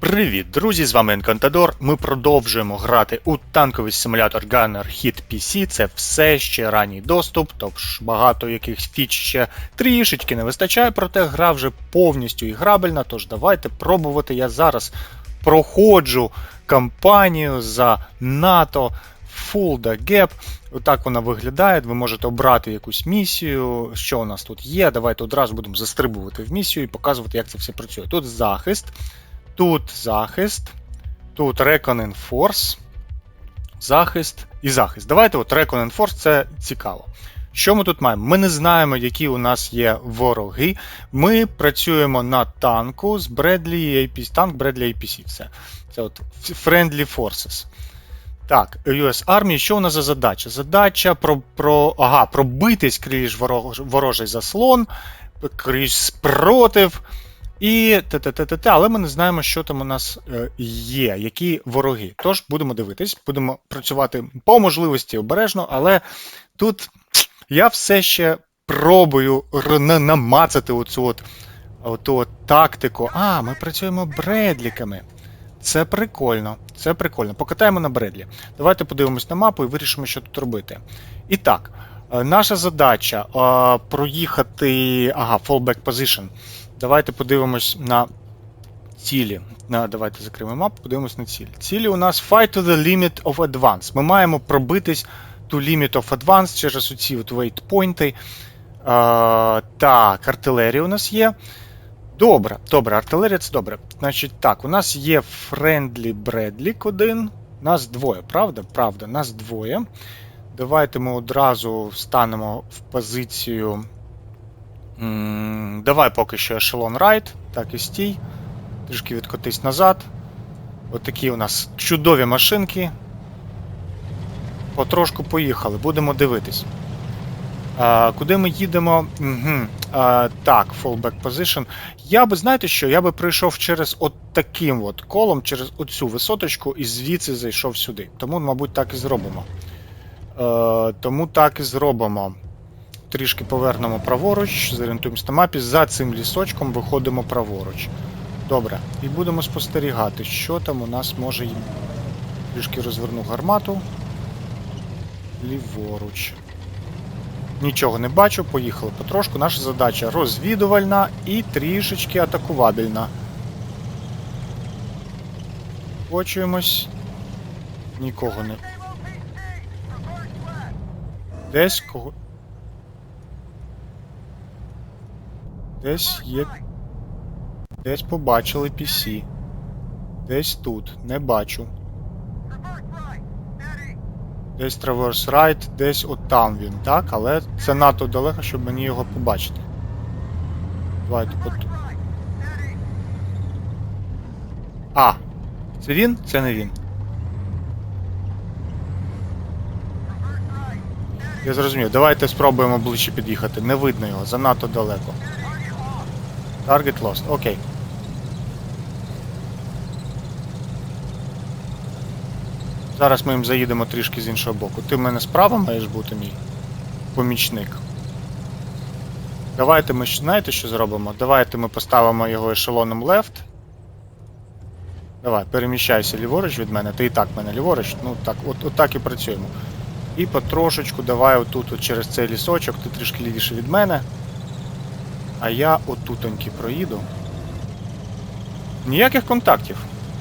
Привіт, друзі! З вами Енкантадор. Ми продовжуємо грати у танковий симулятор Gunner Hit PC. Це все ще ранній доступ, тож багато якихось фіч ще трішечки не вистачає, проте гра вже повністю іграбельна. Тож давайте пробувати. Я зараз проходжу кампанію за НАТО Fulda Gap. Отак вона виглядає. Ви можете обрати якусь місію. Що у нас тут є? Давайте одразу будемо застрибувати в місію і показувати, як це все працює. Тут захист. Тут захист, тут Reckoning Force, захист і захист. Давайте от Reckoning Force це цікаво. Що ми тут маємо? Ми не знаємо, які у нас є вороги. Ми працюємо на танку з Bradley APC. Танк Bradley APC. Все. Це от Friendly Forces. Так, US Army, що у нас за задача? Задача про, про, ага, пробитись крізь ворож, ворожий заслон, крізь спротив. І т-т-т-т-т, але ми не знаємо, що там у нас е, є, які вороги. Тож будемо дивитись, будемо працювати по можливості обережно, але тут я все ще пробую намацати оцю от, оту от тактику. А, ми працюємо бредліками. Це прикольно, це прикольно. Покатаємо на бредлі. Давайте подивимось на мапу і вирішимо, що тут робити. І так, е, наша задача е, проїхати. Ага, fallback position. Давайте подивимось на цілі. На, Давайте закриємо мапу, подивимось на цілі. Цілі у нас fight to the limit of advance. Ми маємо пробитись to limit of advance через оці от waypoinти. А, Так, артилерія у нас є. Добре, добре, артилерія це добре. Значить, так, у нас є Friendly Bradley один. Нас двоє, правда? Правда, нас двоє. Давайте ми одразу встанемо в позицію. Давай поки що ешелон райд. Так і стій. Трішки відкотись назад. Отакі у нас чудові машинки. Потрошку поїхали, будемо дивитись. А, Куди ми їдемо? Угу. А, Так, fallback position. Я би, знаєте що, я би прийшов через от таким от колом, через оцю висоточку і звідси зайшов сюди. Тому, мабуть, так і зробимо. А, Тому так і зробимо. Трішки повернемо праворуч, зорієнтуємося на мапі. За цим лісочком виходимо праворуч. Добре. І будемо спостерігати, що там у нас може. Трішки розверну гармату. Ліворуч. Нічого не бачу, поїхали потрошку. Наша задача розвідувальна і трішечки атакувабельна. Почуємось. Нікого не. Десь кого. Десь є. Десь побачили PC. Десь тут. Не бачу. Десь Traverse Right, десь от там він, так? Але це надто далеко, щоб мені його побачити. Давайте от. А! Це він? Це не він. Я зрозумів. Давайте спробуємо ближче під'їхати. Не видно його, занадто далеко. Target lost. Окей. Зараз ми їм заїдемо трішки з іншого боку. Ти в мене справа маєш бути мій помічник. Давайте ми знаєте, що зробимо? Давайте ми поставимо його ешелоном left. Давай, переміщайся ліворуч від мене. Ти і так мене ліворуч. Ну так, от, от так і працюємо. І потрошечку давай отут от через цей лісочок, ти трішки лівіше від мене. А я отутоньки проїду. Ніяких контактів.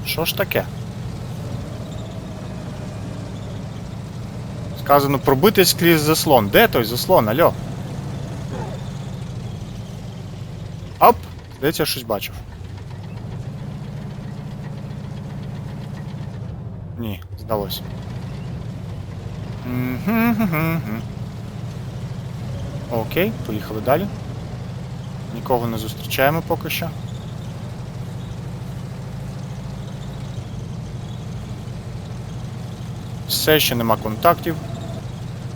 Що ж таке? Сказано пробитись крізь заслон. Де той заслон, альо? Оп! Здається, я щось бачив. Ні, здалося. Окей, поїхали далі. Нікого не зустрічаємо поки що. Все ще нема контактів,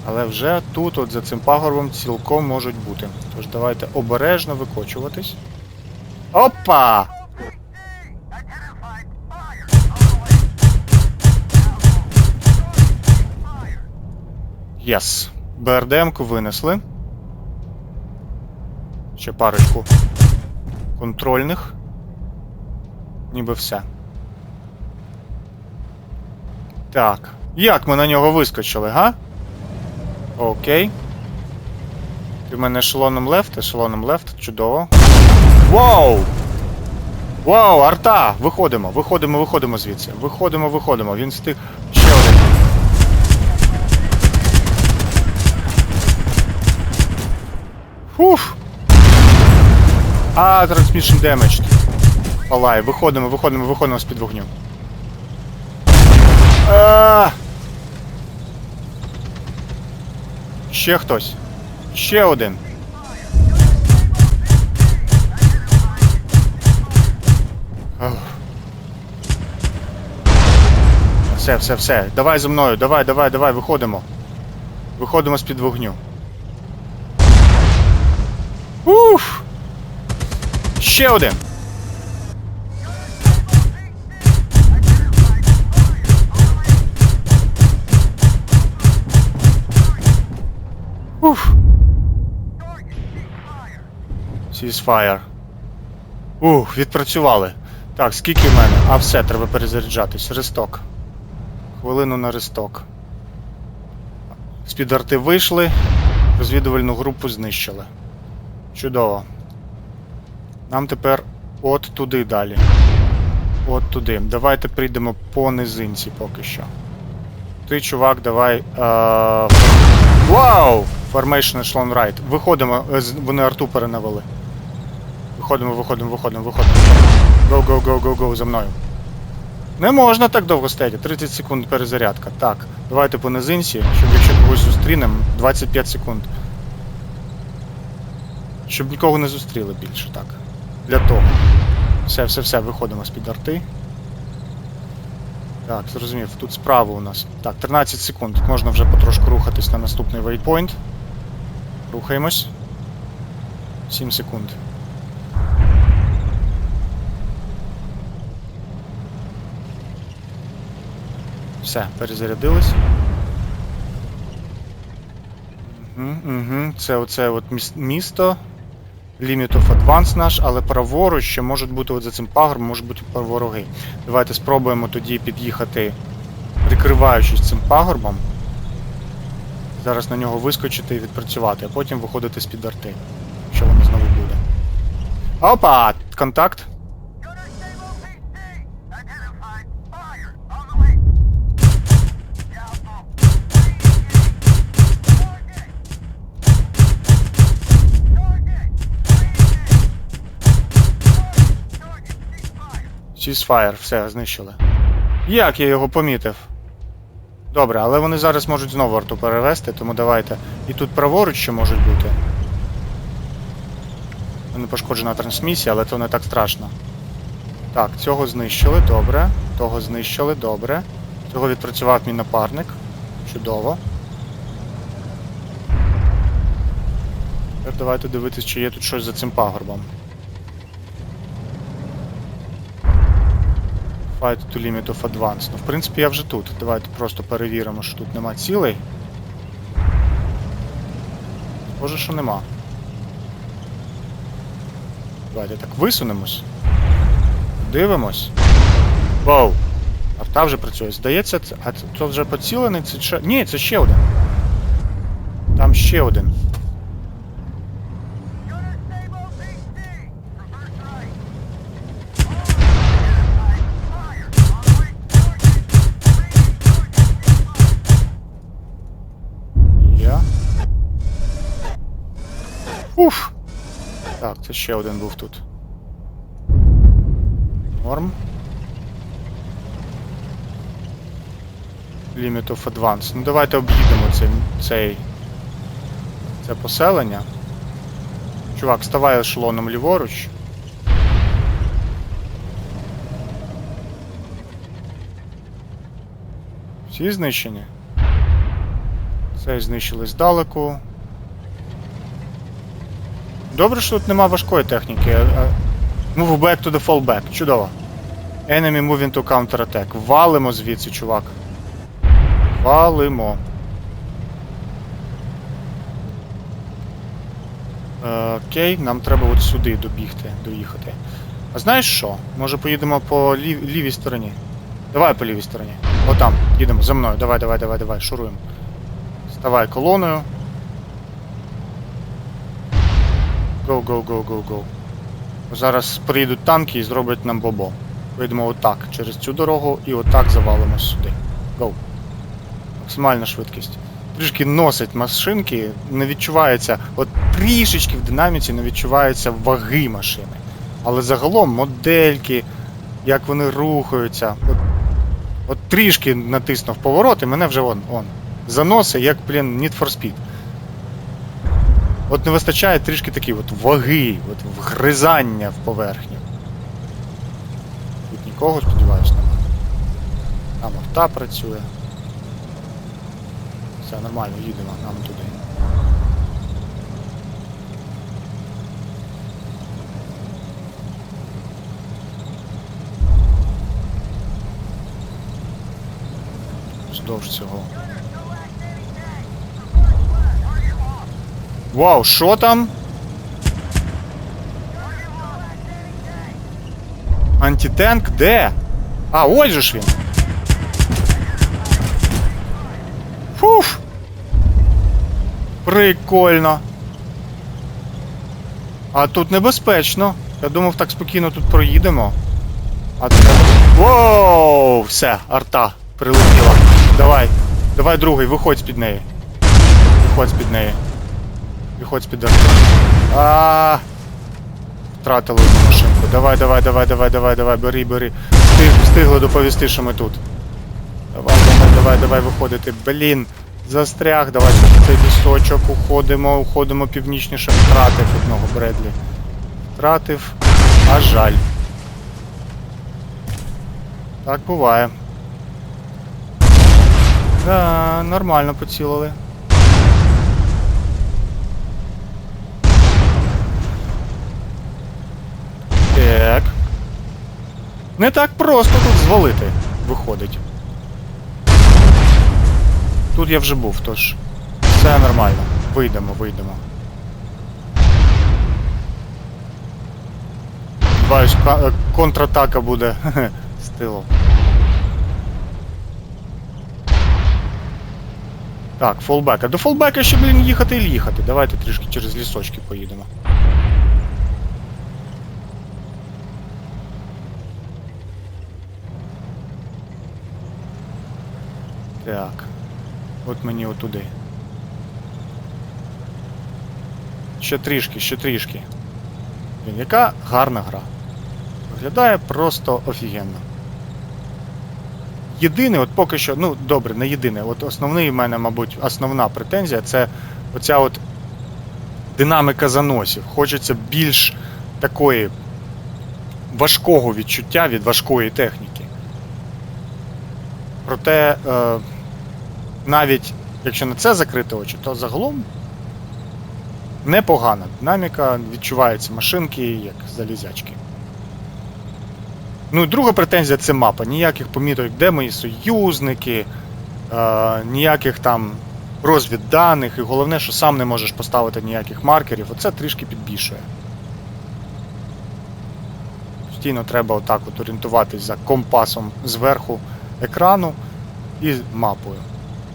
але вже тут, от за цим пагорбом, цілком можуть бути. Тож давайте обережно викочуватись. Опа! Єс. БРДМ-ку винесли. Ще парочку контрольних. Ніби все. Так. Як ми на нього вискочили, га? Окей. Ти в мене ешелоном лефт, ешелоном лефт, чудово. Вау! Вау, арта! Виходимо, виходимо, виходимо звідси. Виходимо, виходимо. Він встиг. Ще один. Фуф! А, transmission damaged. Палає, виходимо, виходимо, виходимо з-під вогню. А! Ще хтось. Ще один. Ох. Все, все, все. Давай за мною, давай, давай, давай, виходимо. Виходимо з-під вогню. Уф! Ще один. Уф. Ceasefire. Ух, відпрацювали. Так, скільки в мене? А все, треба перезаряджатись. Ресток. Хвилину на ресток. З-під арти вийшли, розвідувальну групу знищили. Чудово. Нам тепер от туди далі. От туди. Давайте прийдемо по низинці поки що. Ти, чувак, давай. Е... Вау! Formation Echelon Right. Виходимо, е, вони арту перенавели. Виходимо, виходимо, виходимо, виходимо. Go, go, go, go, go, за мною. Не можна так довго стояти. 30 секунд перезарядка. Так, давайте по низинці, щоб якщо когось зустрінемо, 25 секунд. Щоб нікого не зустріли більше, так. Для того. Все, все, все, виходимо з-під арти. Так, зрозумів, тут справа у нас. Так, 13 секунд. Можна вже потрошку рухатись на наступний waypoint. Рухаємось. 7 секунд. Все, перезарядились. Угу, угу. Це оце от міс- місто. Limit of Advance наш, але праворуч ще можуть бути от за цим пагорбом, можуть бути вороги. Давайте спробуємо тоді під'їхати, прикриваючись цим пагорбом. Зараз на нього вискочити і відпрацювати, а потім виходити з-під арти. Що воно знову буде. Опа! Контакт. Ceasefire! Все, знищили. Як я його помітив? Добре, але вони зараз можуть знову арту перевести, тому давайте. І тут праворуч ще можуть бути. Не пошкоджена трансмісія, але то не так страшно. Так, цього знищили, добре. Того знищили, добре. Цього відпрацював мій напарник. Чудово. Тепер давайте дивитися, чи є тут щось за цим пагорбом. Fight to limit of advance. Ну, в принципі, я вже тут. Давайте просто перевіримо, що тут нема цілей. Схоже, що нема. Давайте так висунемось. Дивимось. Вау! Арта вже працює. Здається. А це вже поцілений, це ще. Ні, це ще один. Там ще один. Це ще один був тут. Норм. Limit of Advance. Ну давайте об'їдемо цей, цей. Це поселення. Чувак, ставай ешелоном ліворуч. Всі знищені? Цей знищили здалеку. Добре, що тут нема важкої техніки. Move back to the fallback. Чудово. Enemy moving to counter-attack. Валимо звідси, чувак. Валимо. Е, Окей, нам треба от сюди добігти, доїхати. А знаєш що? Може поїдемо по лів- лівій стороні? Давай по лівій стороні. Отам, їдемо за мною. Давай, давай, давай, давай, шуруємо. Ставай колоною. Go, go, go, go, go. Зараз приїдуть танки і зроблять нам бобо. Поїдемо отак, через цю дорогу і отак завалимо сюди. Go. Максимальна швидкість. Трішки носить машинки, не відчувається, от трішечки в динаміці не відчувається ваги машини. Але загалом модельки, як вони рухаються. От, от трішки натиснув поворот і мене вже он, он. Заноси, як, блін, Need for Speed. От не вистачає трішки такі от ваги, от вгризання в поверхню. Тут нікого, сподіваюсь, немає. Там авта працює. Все нормально, їдемо нам туди. Вздовж цього. Вау, що там? Антитанк де? А, ось же ж він. Фуф. Прикольно. А тут небезпечно. Я думав, так спокійно тут проїдемо. А тут. Воу! Все, арта прилетіла. Давай. Давай другий, виходь з-під неї. Виходь з-під неї. З-під арти. А. Втратили одну машинку. Давай, давай, давай, давай, давай, давай, бери, бери. Встиг, встигли доповісти, що ми тут. Давай, давай, давай, давай виходити. Блін, застряг, давай цей лісочок уходимо, уходимо північніше. Втратив одного Бредлі. Втратив. А жаль. Так буває. Да, нормально поцілили. Так. Не так просто тут звалити, виходить. Тут я вже був, тож. Все нормально. Вийдемо, вийдемо. Ка- е, контратака буде з. Так, фолбек. А до фолбека ще, блін, їхати і їхати. Давайте трішки через лісочки поїдемо. Так. От мені отуди. Ще трішки, ще трішки. Блін, яка гарна гра. Виглядає просто офігенно. Єдине, от поки що, ну добре, не єдине. От основний в мене, мабуть, основна претензія це оця от динамика заносів. Хочеться більш такої важкого відчуття від важкої техніки. Проте, е, навіть якщо на це закрити очі, то загалом непогана динаміка, відчуваються машинки як залізячки. Ну і друга претензія це мапа. Ніяких поміток, де мої союзники, е, ніяких там розвідданих, і головне, що сам не можеш поставити ніяких маркерів. Оце трішки підбільшує. Постійно треба отак от орієнтуватись за компасом зверху екрану і мапою.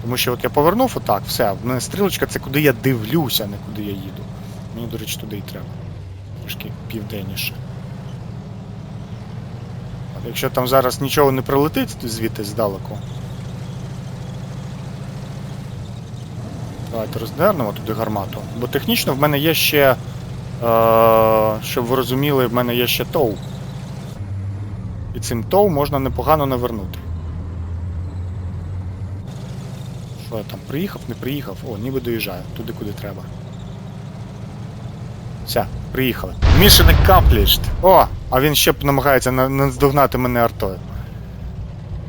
Тому що от я повернув отак, все, в мене стрілочка це куди я дивлюся, а не куди я їду. Мені, до речі, туди і треба. Трішки південніше. От якщо там зараз нічого не прилетить звідти здалеку. Давайте роздернемо туди гармату. Бо технічно в мене є ще. Е, щоб ви розуміли, в мене є ще тоу. І цим тоу можна непогано навернути. Що я там, приїхав, не приїхав? О, ніби доїжджаю, туди куди треба. Все, приїхали. Mission accomplished. О, а він ще намагається наздогнати мене артою.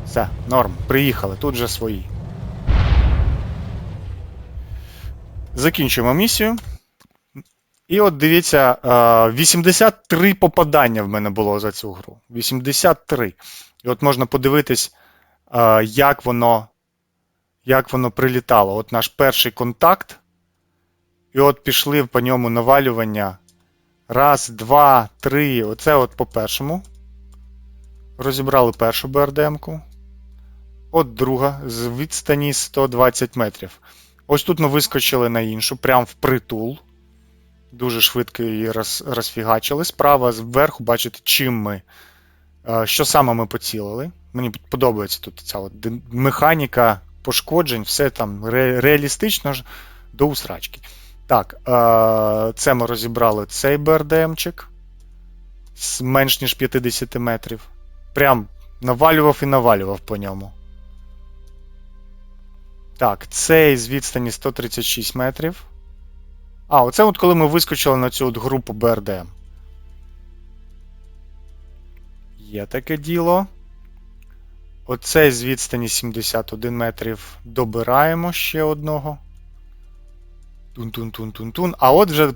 Все, норм, приїхали, тут же свої. Закінчуємо місію. І от дивіться, е, 83 попадання в мене було за цю гру. 83. І от можна подивитись, е, як воно, як воно прилітало. От наш перший контакт. І от пішли по ньому навалювання. Раз, два, три. Оце от по першому. Розібрали першу БРДМ-ку. От друга з відстані 120 метрів. Ось тут ми вискочили на іншу, прям в притул. Дуже швидко її роз, розфігачили. Справа зверху, бачите, чим ми. е, Що саме ми поцілили. Мені подобається тут ця от механіка пошкоджень, все там ре, реалістично ж до усрачки. Так, е, це ми розібрали цей БРДМчик з менш ніж 50 метрів. Прям навалював і навалював по ньому. Так, цей з відстані 136 метрів. А, оце от коли ми вискочили на цю от групу БРДМ. Є таке діло. Оцей з відстані 71 метрів добираємо ще одного. Тун-тун-тун-тун-тун. А от вже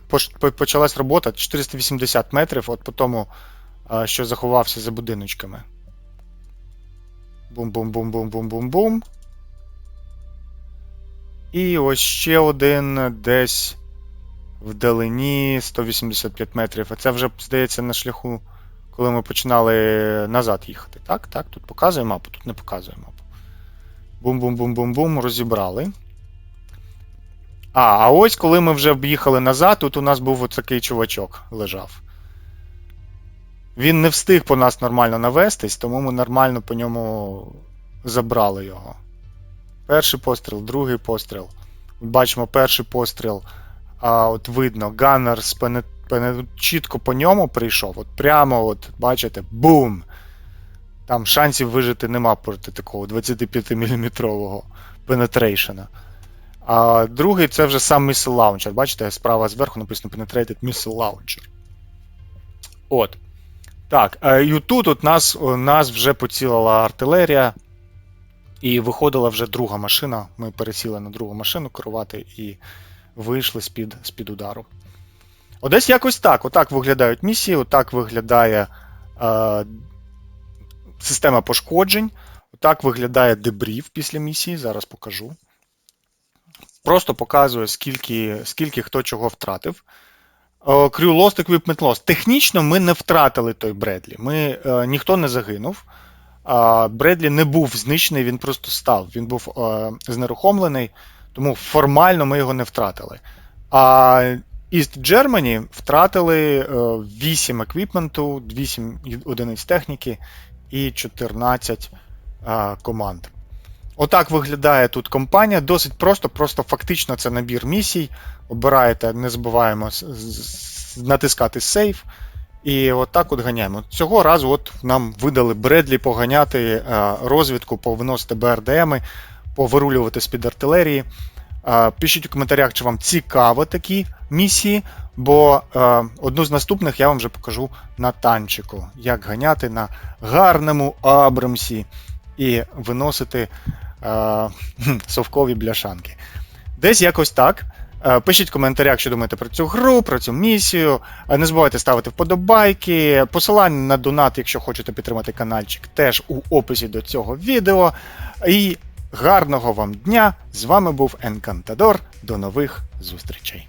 почалась робота 480 метрів, от по тому, що заховався за будиночками. Бум-бум-бум-бум-бум-бум-бум. І ось ще один десь вдалині 185 метрів. А це вже, здається, на шляху, коли ми починали назад їхати. Так, так, тут показує мапу, тут не показує мапу. Бум-бум-бум-бум-бум, розібрали. А, а ось коли ми вже об'їхали назад, тут у нас був оцякий чувачок лежав. Він не встиг по нас нормально навестись, тому ми нормально по ньому забрали його. Перший постріл, другий постріл. Бачимо перший постріл. А, от видно, ганнер з пене, пене, чітко по ньому прийшов. От прямо, от, бачите, бум! Там шансів вижити нема проти такого 25-мм пенетрейшена. А другий це вже сам Missile Launcher. Бачите, справа зверху написано Penetrated Missile Launcher. От. Так, е, і тут от нас, нас вже поцілила артилерія. І виходила вже друга машина. Ми пересіли на другу машину керувати і вийшли з-під, з-під удару. Одесь якось так. Отак виглядають місії, отак виглядає е, система пошкоджень, отак виглядає дебрів після місії. Зараз покажу. Просто показує, скільки, скільки хто чого втратив. Е, Crew Lost, Equipment Lost. Технічно ми не втратили той Бредлі. Ми, е, ніхто не загинув. А, Бредлі не був знищений, він просто став. Він був е, знерухомлений, тому формально ми його не втратили. А East Germany втратили е, 8 еквіпменту, 8 одиниць техніки і 14 е, команд. Отак виглядає тут компанія. Досить просто, просто фактично це набір місій. Обираєте, не забуваємо натискати сейф. І от так от ганяємо. Цього разу от нам видали Бредлі поганяти е, розвідку, повиносити БРДМи, повирулювати з-під артилерії. Е, Пишіть у коментарях, чи вам цікаво такі місії, бо е, одну з наступних я вам вже покажу на танчику, як ганяти на гарному Абрамсі і виносити е, совкові бляшанки. Десь якось так. Пишіть в коментарях, що думаєте про цю гру, про цю місію. Не забувайте ставити вподобайки. Посилання на донат, якщо хочете підтримати каналчик, теж у описі до цього відео. І гарного вам дня! З вами був Енкантадор. До нових зустрічей!